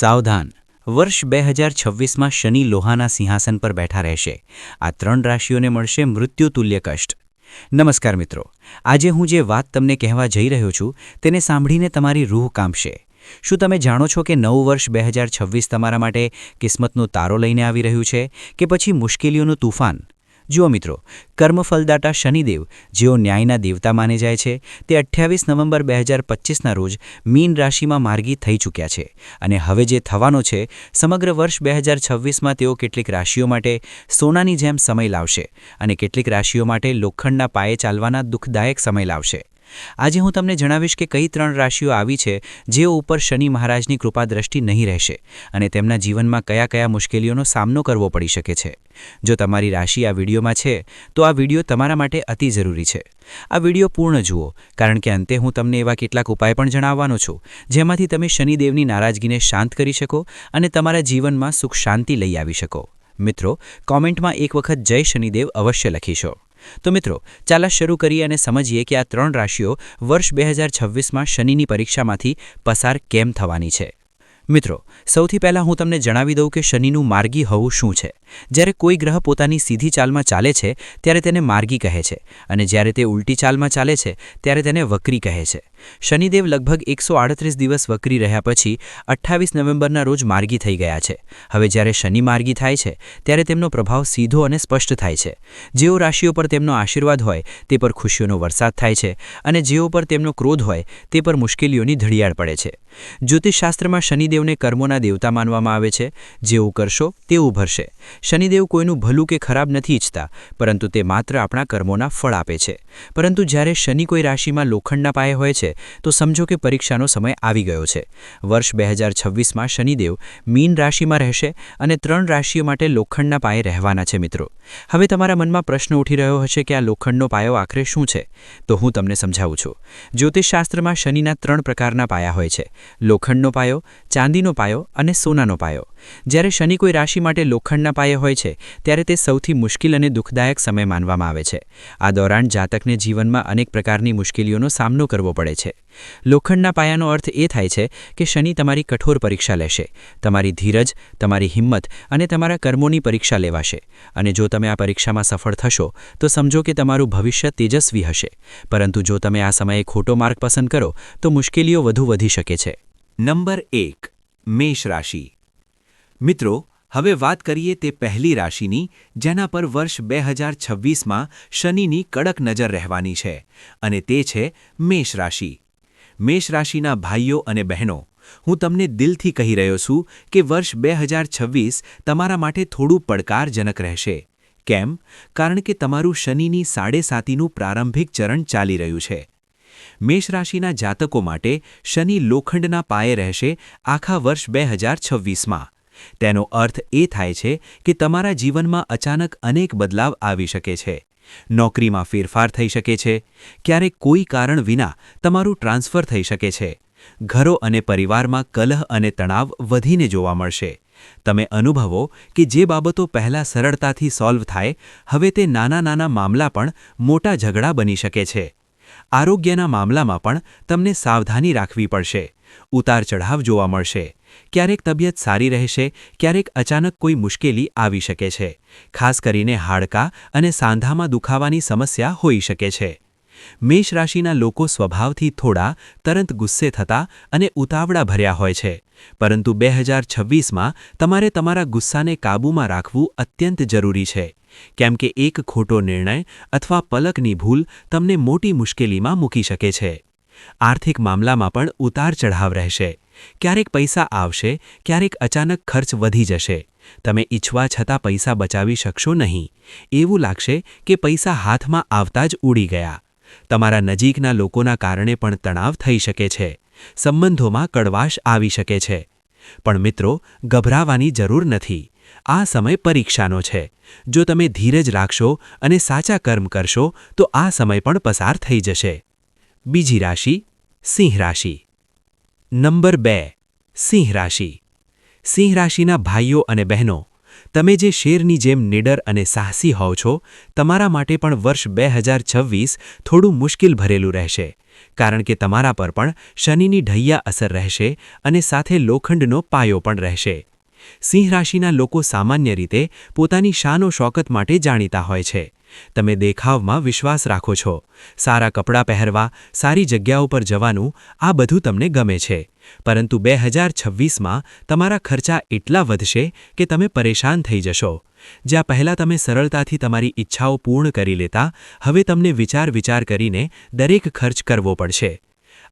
સાવધાન. વર્ષ બે હજાર છવ્વીસમાં શનિ લોહાના સિંહાસન પર બેઠા રહેશે. આ ત્રણ રાશિઓને મળશે મૃત્યુતુલ્ય કષ્ટ. નમસ્કાર મિત્રો. આજે હું જે વાત તમને કહેવા જઈ રહ્યો છું, તેને સાંભળીને તમારી રૂહ કામશે શું તમે જાણો છો કે નવું વર્ષ બે હજાર છવ્વીસ તમારા માટે કિસ્મતનો તારો લઈને આવી રહ્યું છે, કે પછી મુશ્કેલીઓનું તુફાન? જુઓ મિત્રો, કર્મફલદાતા શનિદેવ, જેઓ ન્યાયના દેવતા માને જાય છે, તે અઠ્યાવીસ નવેમ્બર બે હજાર પચીસના રોજ મીન રાશિમાં માર્ગી થઈ ચૂક્યા છે અને હવે જે થવાનો છે, સમગ્ર વર્ષ બે હજાર છવ્વીસમાં તેઓ કેટલીક રાશિઓ માટે સોનાની જેમ સમય લાવશે અને કેટલીક રાશિઓ માટે લોખંડના પાયે ચાલવાના દુઃખદાયક સમય લાવશે. આજે હું તમને જણાવીશ કે કઈ ત્રણ રાશિઓ આવી છે જેઓ ઉપર શનિ મહારાજની કૃપા દ્રષ્ટિ નહીં રહેશે અને તેમના જીવનમાં કયા કયા મુશ્કેલીઓનો સામનો કરવો પડી શકે છે. જો તમારી રાશિ આ વિડીયોમાં છે, તો આ વીડિયો તમારા માટે અતિ જરૂરી છે. આ વીડિયો પૂર્ણ જુઓ, કારણ કે અંતે હું તમને એવા કેટલાક ઉપાય પણ જણાવવાનો છું, જેમાંથી તમે શનિદેવની નારાજગીને શાંત કરી શકો અને તમારા જીવનમાં સુખ શાંતિ લઈ આવી શકો. મિત્રો, કોમેન્ટમાં એક વખત જય શનિદેવ અવશ્ય લખીશો. તો મિત્રો, ચાલા શરૂ કરીએ અને સમજીએ કે આ ત્રણ રાશિઓ વર્ષ બે હજાર છવ્વીસમાં શનિની પરીક્ષામાંથી પસાર કેમ થવાની છે. મિત્રો, સૌથી પહેલાં હું તમને જણાવી દઉં કે શનિનું માર્ગી હોવું શું છે. જ્યારે કોઈ ગ્રહ પોતાની સીધી ચાલમાં ચાલે છે, ત્યારે તેને માર્ગી કહે છે અને જ્યારે તે ઉલટી ચાલમાં ચાલે છે, ત્યારે તેને વક્રી કહે છે. શનિદેવ લગભગ એકસો દિવસ વકરી રહ્યા પછી અઠ્ઠાવીસ નવેમ્બરના રોજ માર્ગી થઈ ગયા છે. હવે જ્યારે શનિ માર્ગી થાય છે, ત્યારે તેમનો પ્રભાવ સીધો અને સ્પષ્ટ થાય છે. જેઓ રાશિઓ પર તેમનો આશીર્વાદ હોય, તે પર ખુશીઓનો વરસાદ થાય છે અને જેઓ પર તેમનો ક્રોધ હોય, તે પર મુશ્કેલીઓની ધડિયાળ પડે છે. જ્યોતિષશાસ્ત્રમાં શનિદેવને કર્મોના દેવતા માનવામાં આવે છે. જેવું કરશો તેવું ભરશે. શનિદેવ કોઈનું ભલું કે ખરાબ નથી ઈચ્છતા, પરંતુ તે માત્ર આપણા કર્મોના ફળ આપે છે. પરંતુ જ્યારે શનિ કોઈ રાશિમાં લોખંડના પાયે હોય છે તો સમજો કે પરીક્ષાનો સમય આવી ગયો છે. વર્ષ બે હજાર છવ્વીસમાં શનિદેવ મીન રાશિમાં રહેશે અને ત્રણ રાશિઓ માટે લોખંડના પાયે રહેવાના છે મિત્રો. હવે તમારા મનમાં પ્રશ્ન ઉઠી રહ્યો હશે કે આ લોખંડનો પાયો આખરે શું છે? તો હું તમને સમજાવું છું. જ્યોતિષશાસ્ત્રમાં શનિના ત્રણ પ્રકારના પાયા હોય છે. લોખંડનો પાયો, ચાંદીનો પાયો અને સોનાનો પાયો. જ્યારે શનિ કોઈ રાશિ માટે લોખંડના પાયે હોય છે, ત્યારે તે સૌથી મુશ્કેલ અને દુઃખદાયક સમય માનવામાં આવે છે. આ દોરાન જાતકને જીવનમાં અનેક પ્રકારની મુશ્કેલીઓનો સામનો કરવો પડે છે. લોખંડના પાયાનો અર્થ એ થાય છે કે શનિ તમારી કઠોર પરીક્ષા લેશે, તમારી ધીરજ, તમારી હિંમત અને તમારા કર્મોની પરીક્ષા લેવાશે. અને જો તમે આ પરીક્ષામાં સફળ થશો, તો સમજો કે તમારું ભવિષ્ય તેજસ્વી હશે. પરંતુ જો તમે આ સમયે ખોટો માર્ગ પસંદ કરો, તો મુશ્કેલીઓ વધુ વધી શકે છે. નંબર એક મેષ રાશિ મિત્રો, હવે વાત કરીએ તે પહેલી રાશિની, જેના પર વર્ષ બે હજાર છવ્વીસમાં શનિની કડક નજર રહેવાની છે, અને તે છે મેષ રાશિ. મેષ રાશિના ભાઈઓ અને બહેનો, હું તમને દિલથી કહી રહ્યો છું કે વર્ષ બે હજાર છવ્વીસ તમારા માટે થોડું પડકારજનક રહેશે. કેમ? કારણ કે તમારું શનિની સાડેસાતીનું પ્રારંભિક ચરણ ચાલી રહ્યું છે. મેષ રાશિના જાતકો માટે શનિ લોખંડના પાયે રહેશે આખા વર્ષ બે હજાર છવ્વીસમાં. તેનો અર્થ એ થાય છે કે તમારા જીવનમાં અચાનક અનેક બદલાવ આવી શકે છે. નોકરીમાં ફેરફાર થઈ શકે છે. ક્યારેક કોઈ કારણ વિના તમારું ટ્રાન્સફર થઈ શકે છે. ઘરો અને પરિવારમાં કલહ અને તણાવ વધીને જોવા મળશે. તમે અનુભવો કે જે બાબતો પહેલાં સરળતાથી સોલ્વ થાય, હવે તે નાના નાના મામલા પણ મોટા ઝઘડા બની શકે છે. આરોગ્યના મામલામાં પણ તમને સાવધાની રાખવી પડશે. ઉતાર ચઢાવ જોવા મળશે. ક્યારેક તબિયત સારી રહેશે, ક્યારેક અચાનક કોઈ મુશ્કેલી આવી શકે છે. ખાસ કરીને હાડકાં અને સાંધામાં દુખાવાની સમસ્યા હોઈ શકે છે. મેષ રાશિના લોકો સ્વભાવથી થોડા તરત ગુસ્સે થતા અને ઉતાવળા ભર્યા હોય છે. પરંતુ બે હજાર છવ્વીસમાં તમારે તમારા ગુસ્સાને કાબૂમાં રાખવું અત્યંત જરૂરી છે. કેમ કે એક ખોટો નિર્ણય અથવા પલકની ભૂલ તમને મોટી મુશ્કેલીમાં મૂકી શકે છે. આર્થિક મામલામાં પણ ઉતાર ચઢાવ રહેશે. ક્યારેક પૈસા આવશે, ક્યારેક અચાનક ખર્ચ વધી જશે. તમે ઈચ્છવા છતાં પૈસા બચાવી શકશો નહીં. એવું લાગશે કે પૈસા હાથમાં આવતા જ ઉડી ગયા. તમારા નજીકના લોકોના કારણે પણ તણાવ થઈ શકે છે. સંબંધોમાં કડવાશ આવી શકે છે. પણ મિત્રો, ગભરાવાની જરૂર નથી. આ સમય પરીક્ષાનો છે. જો તમે ધીરજ રાખશો અને સાચા કર્મ કરશો, તો આ સમય પણ પસાર થઈ જશે. બીજી રાશિ, સિંહ રાશિ. નંબર બે, સિંહ રાશિ. સિંહ રાશિના ભાઈઓ અને બહેનો, તમે જે શેરની જેમ નિડર અને સાહસી હોવ છો, તમારા માટે પણ વર્ષ બે હજાર છવ્વીસ થોડું મુશ્કેલ ભરેલું રહેશે, કારણ કે તમારા પર પણ શનિની ઢૈયા અસર રહેશે અને સાથે લોખંડનો પાયો પણ રહેશે. સિંહ રાશિના લોકો સામાન્ય રીતે પોતાની શાનો શોકત માટે જાણીતા હોય છે. તમે દેખાવમાં વિશ્વાસ રાખો છો. સારા કપડાં પહેરવા, સારી જગ્યાઓ પર જવાનું આ બધું તમને ગમે છે. પરંતુ બે હજાર છવ્વીસમાં તમારા ખર્ચા એટલા વધશે કે તમે પરેશાન થઈ જશો. જ્યાં પહેલાં તમે સરળતાથી તમારી ઈચ્છાઓ પૂર્ણ કરી લેતા, હવે તમને વિચાર વિચાર કરીને દરેક ખર્ચ કરવો પડશે.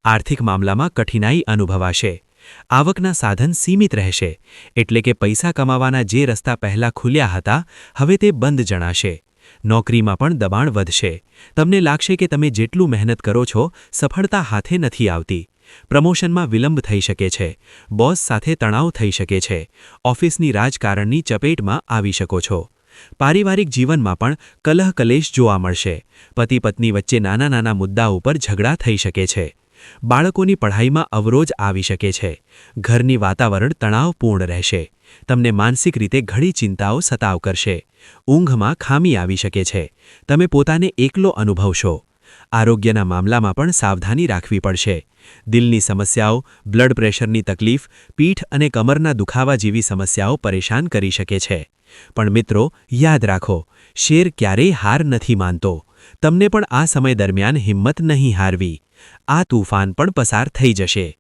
આર્થિક મામલામાં કઠિનાઈ અનુભવાશે. આવકના સાધન સીમિત રહેશે, એટલે કે પૈસા કમાવાના જે રસ્તા પહેલાં ખુલ્યા હતા, હવે તે બંધ જણાશે. નોકરીમાં પણ દબાણ વધશે. તમને લાગશે કે તમે જેટલું મહેનત કરો છો, સફળતા હાથે નથી આવતી. પ્રમોશનમાં વિલંબ થઈ શકે છે. બોસ સાથે તણાવ થઈ શકે છે. ઓફિસની રાજકારણની ચપેટમાં આવી શકો છો. પારિવારિક જીવનમાં પણ કલહ કલેશ જોવા મળશે. પતિ પત્ની વચ્ચે નાના નાના મુદ્દા ઉપર ઝઘડા થઈ શકે છે. બાળકોની પઢાઈમાં અવરોધ આવી શકે છે. ઘરની વાતાવરણ તણાવપૂર્ણ રહેશે. તમને માનસિક રીતે ઘણી ચિંતાઓ સતાવ કરશે. ઊંઘમાં ખામી આવી શકે છે. તમે પોતાને એકલો અનુભવશો. આરોગ્યના મામલામાં પણ સાવધાની રાખવી પડશે. દિલની સમસ્યાઓ, બ્લડ પ્રેશરની તકલીફ, પીઠ અને કમરના દુખાવા જેવી સમસ્યાઓ પરેશાન કરી શકે છે. પણ મિત્રો, યાદ રાખો, શેર ક્યારેય હાર નથી માનતો. તમને પણ આ સમય દરમિયાન હિંમત નહીં હારવી. આ તૂફાન પણ પસાર થઈ જશે.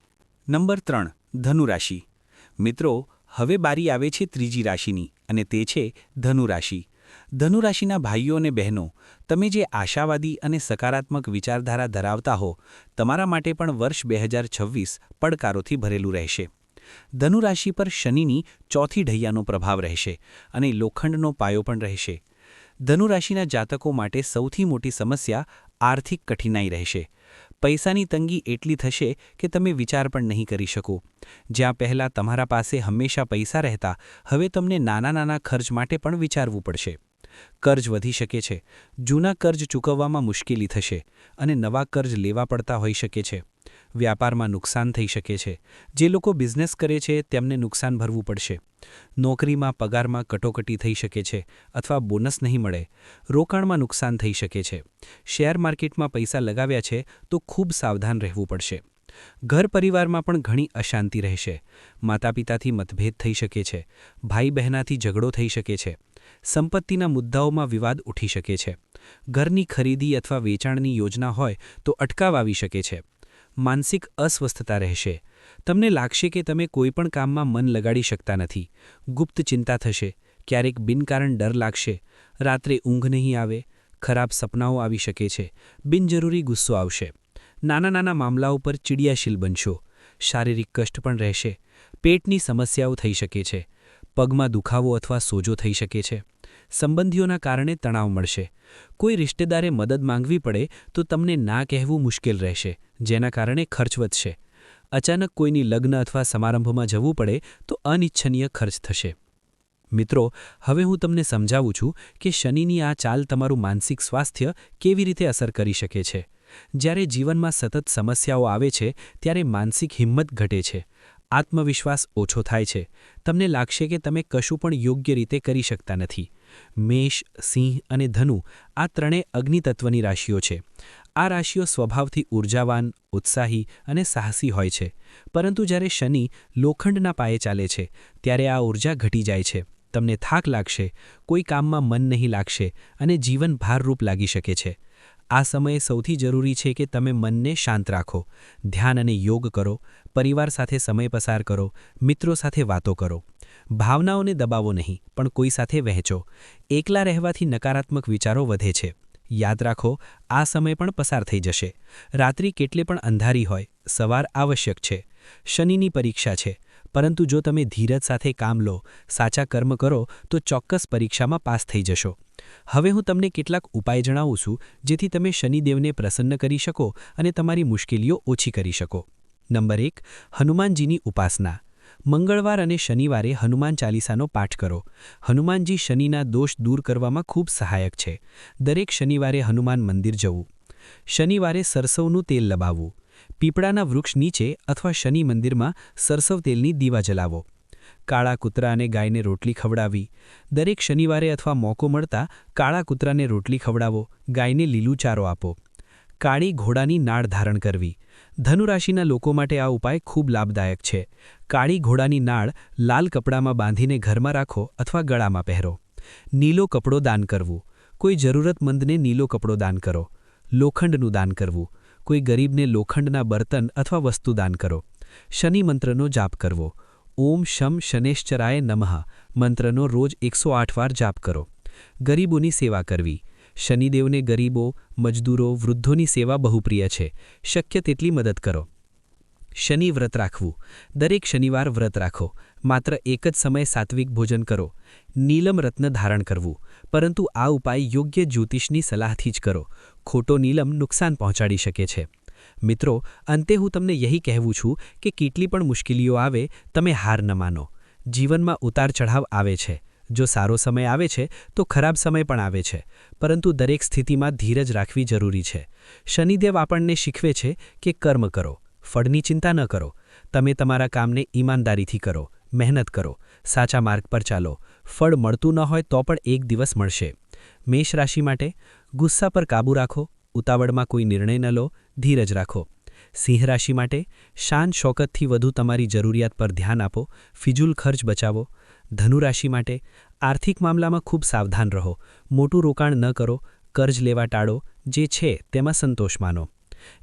નંબર ત્રણ, ધનુરાશિ. મિત્રો, હવે બારી આવે છે ત્રીજી રાશિની અને તે છે ધનુરાશિ. ધનુરાશિના ભાઈઓ અને બહેનો, તમે જે આશાવાદી અને સકારાત્મક વિચારધારા ધરાવતા હો, તમારા માટે પણ વર્ષ બે હજાર છવ્વીસ પડકારોથી ભરેલું રહેશે. ધનુરાશિ પર શનિની ચોથી ઢૈયાનો પ્રભાવ રહેશે અને લોખંડનો પાયો પણ રહેશે. ધનુ રાશિના જાતકો માટે સૌથી મોટી સમસ્યા આર્થિક કઠિનાઈ રહેશે. પૈસાની તંગી એટલી થશે કે તમે વિચાર પણ નહીં કરી શકો. જ્યાં પહેલાં તમારા પાસે હંમેશા પૈસા રહેતા, હવે તમને નાના નાના ખર્ચ માટે પણ વિચારવું પડશે. કર્જ વધી શકે છે. જૂના કર્જ ચૂકવવામાં મુશ્કેલી થશે અને નવા કર્જ લેવા પડતા હોઈ શકે છે. વ્યાપારમાં નુકસાન થઈ શકે છે. જે લોકો બિઝનેસ કરે છે તેમને નુકસાન ભરવું પડશે. નોકરીમાં પગારમાં કટોકટી થઈ શકે છે અથવા બોનસ નહીં મળે, રોકાણમાં નુકસાન થઈ શકે છે. શેર માર્કેટમાં પૈસા લગાવ્યા છે તો ખૂબ સાવધાન રહેવું પડશે. ઘર પરિવારમાં પણ ઘણી અશાંતિ રહેશે. માતા પિતાથી મતભેદ થઈ શકે છે ભાઈ બહેનાથી ઝઘડો થઈ શકે છે, સંપત્તિના મુદ્દાઓમાં વિવાદ ઉઠી શકે છે. ઘરની ખરીદી અથવા વેચાણની યોજના હોય તો અટકાવ આવી શકે છે. માનસિક અસ્વસ્થતા રહેશે. તમને લાગશે કે તમે કોઈપણ કામમાં મન લગાડી શકતા નથી. ગુપ્ત ચિંતા થશે, ક્યારેક બિનકારણ ડર લાગશે, રાત્રે ઊંઘ નહીં આવે, ખરાબ સપનાઓ આવી શકે છે, બિનજરૂરી ગુસ્સો આવશે. નાના નાના મામલાઓ પર ચિડિયાશીલ બનશો. શારીરિક કષ્ટ પણ રહેશે, પેટની સમસ્યાઓ થઈ શકે છે, પગમાં દુખાવો અથવા સોજો થઈ શકે છે. સંબંધીઓના કારણે તણાવ મળશે. કોઈ રિશ્તેદારે મદદ માંગવી પડે તો તમને ના કહેવું મુશ્કેલ રહેશે, જેના કારણે ખર્ચ વધશે. અચાનક કોઈની લગ્ન અથવા સમારંભમાં જવું પડે તો અનિચ્છનીય ખર્ચ થશે. મિત્રો, હવે હું તમને સમજાવું છું કે શનિની આ ચાલ તમારું માનસિક સ્વાસ્થ્ય કેવી રીતે અસર કરી શકે છે. જ્યારે જીવનમાં સતત સમસ્યાઓ આવે છે, ત્યારે માનસિક હિંમત ઘટે છે. આત્મવિશ્વાસ ઓછો થાય છે. તમને લાગશે કે તમે કશું પણ યોગ્ય રીતે કરી શકતા નથી. મેષ, સિંહ અને ધનુ આ ત્રણેય અગ્નિતત્વની રાશિઓ છે. આ રાશિઓ સ્વભાવથી ઊર્જાવાન ઉત્સાહી અને સાહસી હોય છે. પરંતુ જ્યારે શનિ લોખંડના પાયે ચાલે છે, ત્યારે આ ઊર્જા ઘટી જાય છે. તમને થાક લાગશે, કોઈ કામમાં મન નહીં લાગશે અને જીવન ભારરૂપ લાગી શકે છે. આ સમયે સૌથી જરૂરી છે કે તમે મનને શાંત રાખો. ધ્યાન અને યોગ કરો, પરિવાર સાથે સમય પસાર કરો, મિત્રો સાથે વાતો કરો. ભાવનાઓને દબાવો નહીં, પણ કોઈ સાથે વહેંચો. એકલા રહેવાથી નકારાત્મક વિચારો વધે છે. યાદ રાખો, આ સમય પણ પસાર થઈ જશે. રાત્રિ કેટલે પણ અંધારી હોય, સવાર આવશ્યક છે. શનિની પરીક્ષા છે, પરંતુ જો તમે ધીરજ સાથે કામ લો, સાચા કર્મ કરો, તો ચોક્કસ પરીક્ષામાં પાસ થઈ જશો. હવે હું તમને કેટલાક ઉપાય જણાવું છું, જેથી તમે શનિદેવને પ્રસન્ન કરી શકો અને તમારી મુશ્કેલીઓ ઓછી કરી શકો. નંબર એક, હનુમાનજીની ઉપાસના. મંગળવાર અને શનિવારે હનુમાન ચાલીસાનો પાઠ કરો. હનુમાનજી શનિના દોષ દૂર કરવામાં ખૂબ સહાયક છે. દરેક શનિવારે હનુમાન મંદિર જવું. શનિવારે સરસવનું તેલ લબાવવું. પીપળાના વૃક્ષ નીચે અથવા શનિ મંદિરમાં સરસવ તેલની દીવા જલાવો. કાળા કૂતરા અને ગાયને રોટલી ખવડાવી. દરેક શનિવારે અથવા મોકો મળતા કાળા કૂતરાને રોટલી ખવડાવો. ગાયને લીલું ચારો આપો. કાળી ઘોડાની નાળ ધારણ કરવી. ધનુરાશિના લોકો માટે આ ઉપાય ખૂબ લાભદાયક છે. કાળી ઘોડાની નાળ લાલ કપડામાં બાંધીને ઘરમાં રાખો અથવા ગળામાં પહેરો. નીલો કપડો દાન કરવું. કોઈ જરૂરતમંદને નીલો કપડો દાન કરો. લોખંડનું દાન કરવું. કોઈ ગરીબને લોખંડના બર્તન અથવા વસ્તુ દાન કરો. શનિ મંત્રનો જાપ કરવો. ઓમ શમ શનેશ્ચરાય નમઃ મંત્રનો રોજ એકસો વાર જાપ કરો. ગરીબોની સેવા કરવી. શનિદેવને ગરીબો, મજદૂરો, વૃદ્ધોની સેવા બહુ પ્રિય છે. શક્ય તેટલી મદદ કરો. શનિ વ્રત રાખવું. દરેક શનિવાર વ્રત રાખો. માત્ર એક જ સમયે સાત્વિક ભોજન કરો. નીલમ રત્ન ધારણ કરવું. પરંતુ આ ઉપાય યોગ્ય જ્યોતિષની સલાહથી જ કરો. ખોટો નીલમ નુકસાન પહોંચાડી શકે છે. મિત્રો, અંતે હું તમને યહી કહેવું છું કે કેટલી પણ મુશ્કેલીઓ આવે, તમે હાર ન માનો. જીવનમાં ઉતાર ચઢાવ આવે છે. જો સારો સમય આવે છે, તો ખરાબ સમય પણ આવે છે. પરંતુ દરેક સ્થિતિમાં ધીરજ રાખવી જરૂરી છે. શનિદેવ આપણને શીખવે છે કે કર્મ કરો, ફળની ચિંતા ન કરો. તમે તમારા કામને ઈમાનદારીથી કરો, મહેનત કરો, સાચા માર્ગ પર ચાલો. ફળ મળતું ન હોય તો પણ એક દિવસ મળશે. મેષ રાશિ માટે ગુસ્સા પર કાબૂ રાખો, ઉતાવળમાં કોઈ નિર્ણય ન લો, ધીરજ રાખો. સિંહ રાશિ માટે શાન શોકતથી વધુ તમારી જરૂરિયાત પર ધ્યાન આપો, ફિજુલ ખર્ચ બચાવો ધનુ રાશિ માટે આર્થિક મામલામાં ખૂબ સાવધાન રહો. મોટું રોકાણ ન કરો. કર્જ લેવા ટાળો. જે છે તેમાં સંતોષ માનો.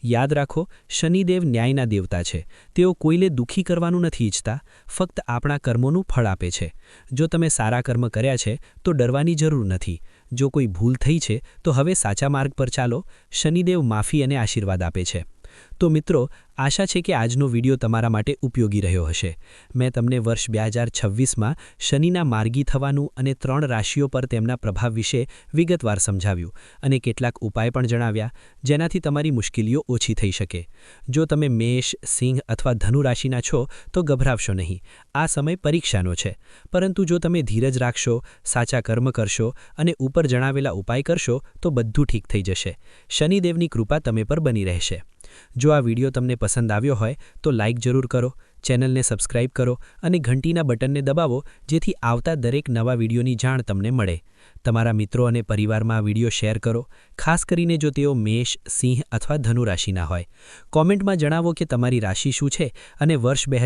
યાદ રાખો, શનિદેવ ન્યાયના દેવતા છે. તેઓ કોઈને દુઃખી કરવાનું નથી ઈચ્છતા. ફક્ત આપણા કર્મોનું ફળ આપે છે. જો તમે સારા કર્મ કર્યા છે, તો ડરવાની જરૂર નથી. જો કોઈ ભૂલ થઈ છે, તો હવે સાચા માર્ગ પર ચાલો. શનિદેવ માફી અને આશીર્વાદ આપે છે. તો મિત્રો, આશા છે કે આજનો વિડિયો તમારા માટે ઉપયોગી રહ્યો હશે. મેં તમને વર્ષ બે હજાર છવ્વીસમાં શનિના માર્ગી થવાનું અને ત્રણ રાશિઓ પર તેમના પ્રભાવ વિશે વિગતવાર સમજાવ્યું અને કેટલાક ઉપાય પણ જણાવ્યા, જેનાથી તમારી મુશ્કેલીઓ ઓછી થઈ શકે. જો તમે મેષ, સિંહ અથવા ધનુ રાશિના છો, તો ગભરાવશો નહીં. આ સમય પરીક્ષાનો છે. પરંતુ જો તમે ધીરજ રાખશો, સાચા કર્મ કરશો અને ઉપર જણાવેલા ઉપાય કરશો, તો બધું ઠીક થઈ જશે. શનિદેવની કૃપા તમે પર બની રહેશે. જો આ વીડિયો તમને પસંદ આવ્યો હોય, તો લાઇક જરૂર કરો, ચેનલને સબસ્ક્રાઇબ કરો અને ઘંટીના બટનને દબાવો જેથી આવતા દરેક નવા વિડીયોની જાણ તમને મળે. તમારા મિત્રો અને પરિવારમાં વીડિયો શેર કરો, ખાસ કરીને જો તેઓ મેષ, સિંહ અથવા ધનુ રાશિના હોય. કોમેન્ટમાં જણાવો કે તમારી રાશિ શું છે અને વર્ષ બે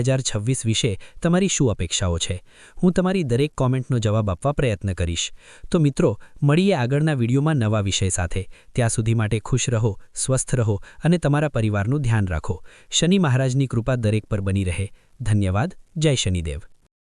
વિશે તમારી શું અપેક્ષાઓ છે. હું તમારી દરેક કોમેન્ટનો જવાબ આપવા પ્રયત્ન કરીશ. તો મિત્રો, મળીએ આગળના વિડીયોમાં નવા વિષય સાથે. ત્યાં સુધી માટે ખુશ રહો, સ્વસ્થ રહો અને તમારા પરિવારનું ધ્યાન રાખો. શનિ મહારાજની કૃપા દરેક પર બની રહે. ધન્યવાદ. જય શનિદેવ.